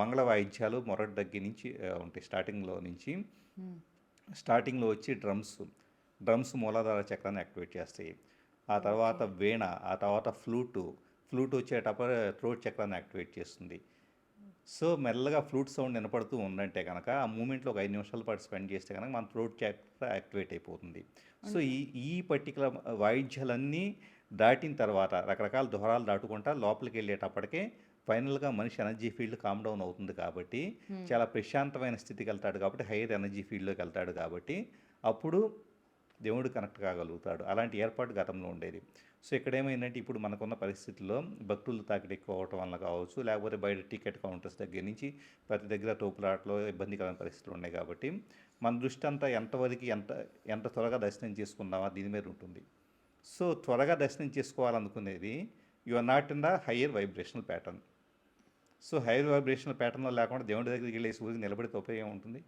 మంగళ వాయిద్యాలు మొరటి దగ్గర నుంచి ఉంటాయి స్టార్టింగ్లో నుంచి. స్టార్టింగ్లో వచ్చి డ్రమ్స్ డ్రమ్స్ మూలాధార చక్రాన్ని యాక్టివేట్ చేస్తాయి. ఆ తర్వాత వీణ ఆ తర్వాత ఫ్లూటు. ఫ్లూట్ వచ్చేటప్పుడు థ్రోట్ చక్రాన్ని యాక్టివేట్ చేస్తుంది. సో మెల్లగా ఫ్లూట్ సౌండ్ వినపడుతూ ఉందంటే కనుక ఆ మూమెంట్లో ఒక ఐదు నిమిషాల పాటు స్పెండ్ చేస్తే కనుక మన థ్రోట్ చక్ర యాక్టివేట్ అయిపోతుంది. సో ఈ ఈ పర్టికులర్ వాయిద్యాలన్నీ దాటిన తర్వాత రకరకాల దూరాలు దాటుకుంటా లోపలికి వెళ్ళేటప్పటికే ఫైనల్గా మనిషి ఎనర్జీ ఫీల్డ్ కామ్ డౌన్ అవుతుంది కాబట్టి చాలా ప్రశాంతమైన స్థితికి వెళ్తాడు కాబట్టి హైయర్ ఎనర్జీ ఫీల్డ్లోకి వెళ్తాడు కాబట్టి అప్పుడు దేవుడు కనెక్ట్ కాగలుగుతాడు. అలాంటి ఏర్పాటు గతంలో ఉండేది. సో ఇక్కడ ఏమైందంటే ఇప్పుడు మనకున్న పరిస్థితుల్లో భక్తులు తాకిడి ఎక్కువ అవటం వల్ల కావచ్చు లేకపోతే బయట టికెట్ కౌంటర్స్ దగ్గర నుంచి ప్రతి దగ్గర తోపులాటలో ఇబ్బందికరమైన పరిస్థితులు ఉన్నాయి కాబట్టి మన దృష్టి అంతా ఎంతవరకు ఎంత ఎంత త్వరగా దర్శనం చేసుకుందామా దీని మీద ఉంటుంది. సో త్వరగా దర్శనం చేసుకోవాలనుకునేది you are not in the higher vibrational pattern. So higher vibrational ప్యాటర్న్లో లేకుండా దేవుడి దగ్గరికి వెళ్ళేసి ఊరికి నిలబడితే ఉపయోగం ఉంటుంది?